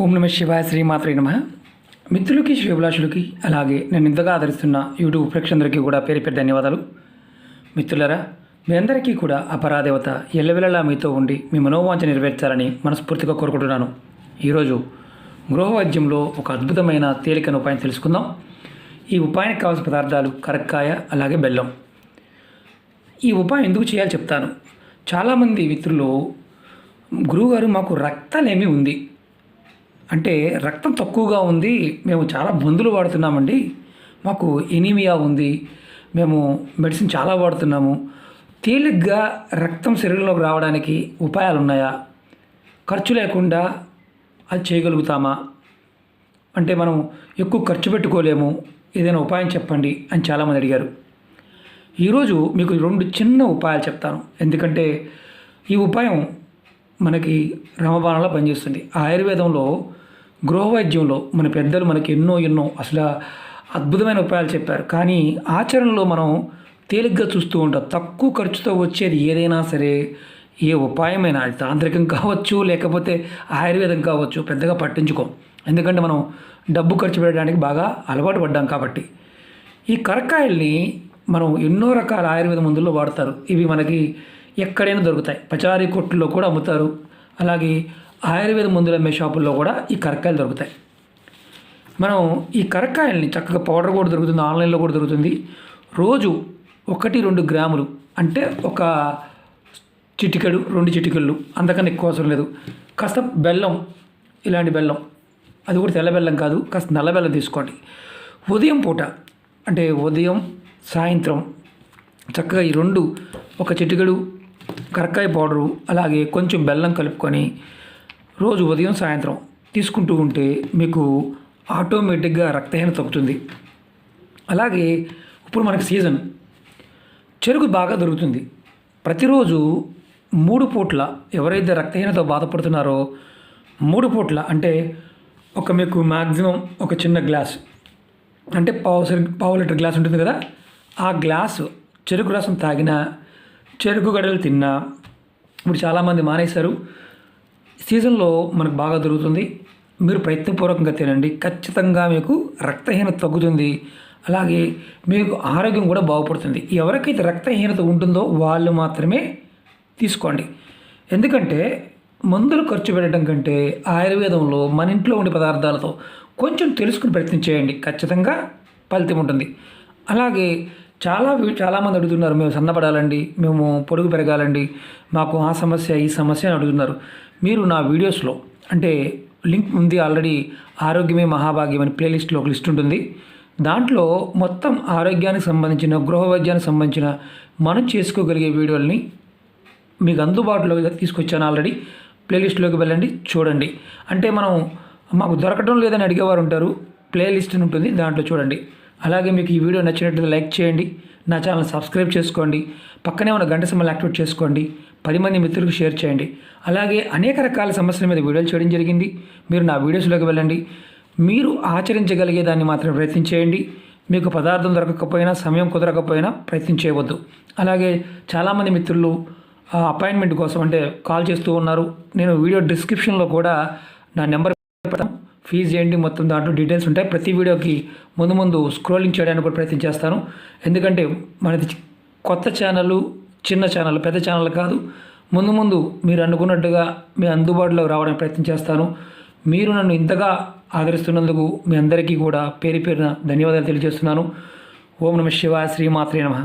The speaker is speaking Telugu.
ఓం నమ శివాయ శ్రీమాత్రే నమ. మిత్రులకి శివభిలాషులకి అలాగే నేను ఇంతగా ఆదరిస్తున్న యూట్యూబ్ ప్రేక్షకులందరికీ కూడా పేరు పేరు ధన్యవాదాలు. మిత్రులరా మీ అందరికీ కూడా అపరాదేవత ఎల్లవెల్లలా మీతో ఉండి మీ మనోవాంఛ నెరవేర్చాలని మనస్ఫూర్తిగా కోరుకుంటున్నాను. ఈరోజు గృహవైద్యంలో ఒక అద్భుతమైన తేలికైన ఉపాయం తెలుసుకుందాం. ఈ ఉపాయానికి కావాల్సిన పదార్థాలు కరక్కాయ అలాగే బెల్లం. ఈ ఉపాయం ఎందుకు చేయాలో చెప్తాను. చాలామంది మిత్రులు గురువుగారు మాకు రక్తలేమి ఉంది. అంటే రక్తం తక్కువగా ఉంది మేము చాలా మందులు వాడుతున్నామండి. మాకు ఎనీమియా ఉంది మేము మెడిసిన్ చాలా వాడుతున్నాము. తేలిగ్గా రక్తం శరీరంలోకి రావడానికి ఉపాయాలు ఉన్నాయా ఖర్చు లేకుండా అది చేయగలుగుతామా? అంటే మనం ఎక్కువ ఖర్చు పెట్టుకోలేము ఏదైనా ఉపాయం చెప్పండి అని చాలామంది అడిగారు. ఈరోజు మీకు రెండు చిన్న ఉపాయాలు చెప్తాను. ఎందుకంటే ఈ ఉపాయం మనకి రమబాణంలో పనిచేస్తుంది. ఆయుర్వేదంలో గృహవైద్యంలో మన పెద్దలు మనకి ఎన్నో ఎన్నో అసలు అద్భుతమైన ఉపాయాలు చెప్పారు. కానీ ఆచరణలో మనం తేలిగ్గా చూస్తూ ఉంటాం. తక్కువ ఖర్చుతో వచ్చేది ఏదైనా సరే ఏ ఉపాయమైనా అది తాంత్రికం కావచ్చు లేకపోతే ఆయుర్వేదం కావచ్చు పెద్దగా పట్టించుకోం. ఎందుకంటే మనం డబ్బు ఖర్చు పెట్టడానికి బాగా అలవాటు పడ్డాం కాబట్టి. ఈ కరక్కాయల్ని మనం ఎన్నో రకాల ఆయుర్వేద మందుల్లో వాడతారు. ఇవి మనకి ఎక్కడైనా దొరుకుతాయి. పచారీ కొట్టుల్లో కూడా అమ్ముతారు. అలాగే ఆయుర్వేద మందులు అమ్మే షాపుల్లో కూడా ఈ కరక్కాయలు దొరుకుతాయి. మనం ఈ కరక్కాయల్ని చక్కగా పౌడర్ కూడా దొరుకుతుంది ఆన్లైన్లో కూడా దొరుకుతుంది. రోజు ఒకటి రెండు గ్రాములు అంటే ఒక చిటికెడు రెండు చిటికెళ్ళు అంతకన్నా ఎక్కువ అవసరం లేదు. కాస్త బెల్లం ఇలాంటి బెల్లం. అది కూడా తెల్ల బెల్లం కాదు కాస్త నల్ల బెల్లం తీసుకోండి. ఉదయం పూట అంటే ఉదయం సాయంత్రం చక్కగా ఈ రెండు ఒక చిటికెడు కరక్కాయ పౌడరు అలాగే కొంచెం బెల్లం కలుపుకొని రోజు ఉదయం సాయంత్రం తీసుకుంటూ ఉంటే మీకు ఆటోమేటిక్గా రక్తహీనత తగ్గుతుంది. అలాగే ఇప్పుడు మనకి సీజన్. చెరుకు బాగా దొరుకుతుంది. ప్రతిరోజు మూడు పూట్ల ఎవరైతే రక్తహీనతో బాధపడుతున్నారో మూడు పూట్ల అంటే ఒక మీకు మ్యాక్సిమం ఒక చిన్న గ్లాస్. అంటే పావు సరి పావు లీటర్ గ్లాస్ ఉంటుంది కదా? ఆ గ్లాసు చెరుకు రసం తాగినా చెరుకు గడలు తిన్నా ఇప్పుడు చాలామంది మానేశారు. సీజన్లో మనకు బాగా దొరుకుతుంది. మీరు ప్రయత్నపూర్వకంగా తినండి. ఖచ్చితంగా మీకు రక్తహీనత తగ్గుతుంది. అలాగే మీకు ఆరోగ్యం కూడా బాగుపడుతుంది. ఎవరికైతే రక్తహీనత ఉంటుందో వాళ్ళు మాత్రమే తీసుకోండి. ఎందుకంటే మందులు ఖర్చు పెట్టడం కంటే ఆయుర్వేదంలో మన ఇంట్లో ఉండే పదార్థాలతో కొంచెం తెలుసుకుని ప్రయత్నం చేయండి. ఖచ్చితంగా ఫలితం ఉంటుంది. అలాగే చాలా చాలామంది అడుగుతున్నారు మేము సన్నపడాలండి మేము పొడుగు పెరగాలండి మాకు ఆ సమస్య ఈ సమస్య అని అడుగుతున్నారు. మీరు నా వీడియోస్లో అంటే లింక్ ఉంది ఆల్రెడీ ఆరోగ్యమే మహాభాగ్యం అని ప్లేలిస్ట్లో ఒక లిస్ట్ ఉంటుంది. దాంట్లో మొత్తం ఆరోగ్యానికి సంబంధించిన గృహ వైద్యానికి సంబంధించిన మనం చేసుకోగలిగే వీడియోల్ని మీకు అందుబాటులో తీసుకొచ్చాను ఆల్రెడీ. ప్లేలిస్ట్లోకి వెళ్ళండి చూడండి. అంటే మనం మాకు దొరకడం లేదని అడిగేవారు ఉంటారు. ప్లేలిస్ట్ అని ఉంటుంది దాంట్లో చూడండి. అలాగే మీకు ఈ వీడియో నచ్చినట్లయితే లైక్ చేయండి. నా ఛానల్ సబ్స్క్రైబ్ చేసుకోండి. పక్కనే ఉన్న గంట సింబల్ యాక్టివేట్ చేసుకోండి. పది మంది మిత్రులకు షేర్ చేయండి. అలాగే అనేక రకాల సమస్యల మీద వీడియోలు చేయడం జరిగింది. మీరు నా వీడియోస్లోకి వెళ్ళండి. మీరు ఆచరించగలిగే దాన్ని మాత్రం ప్రయత్నం చేయండి. మీకు పదార్థం దొరకకపోయినా సమయం కుదరకపోయినా ప్రయత్నం చేయవద్దు. అలాగే చాలామంది మిత్రులు అపాయింట్మెంట్ కోసం అంటే కాల్ చేస్తూ ఉన్నారు. నేను వీడియో డిస్క్రిప్షన్లో కూడా నా నెంబర్ పెడతాను. ఫీజు ఏంటి మొత్తం దాంట్లో డీటెయిల్స్ ఉంటాయి. ప్రతి వీడియోకి ముందు ముందు స్క్రోలింగ్ చేయడానికి కూడా ప్రయత్నం చేస్తాను. ఎందుకంటే మనది కొత్త ఛానల్ చిన్న ఛానల్ పెద్ద ఛానల్ కాదు. ముందు ముందు మీరు అనుకున్నట్టుగా మీ అందుబాటులోకి రావడానికి ప్రయత్నం చేస్తాను. మీరు నన్ను ఇంతగా ఆదరిస్తున్నందుకు మీ అందరికీ కూడా పేరు పేరున ధన్యవాదాలు తెలియజేస్తున్నాను. ఓం నమ శివ శ్రీమాత్రే నమః.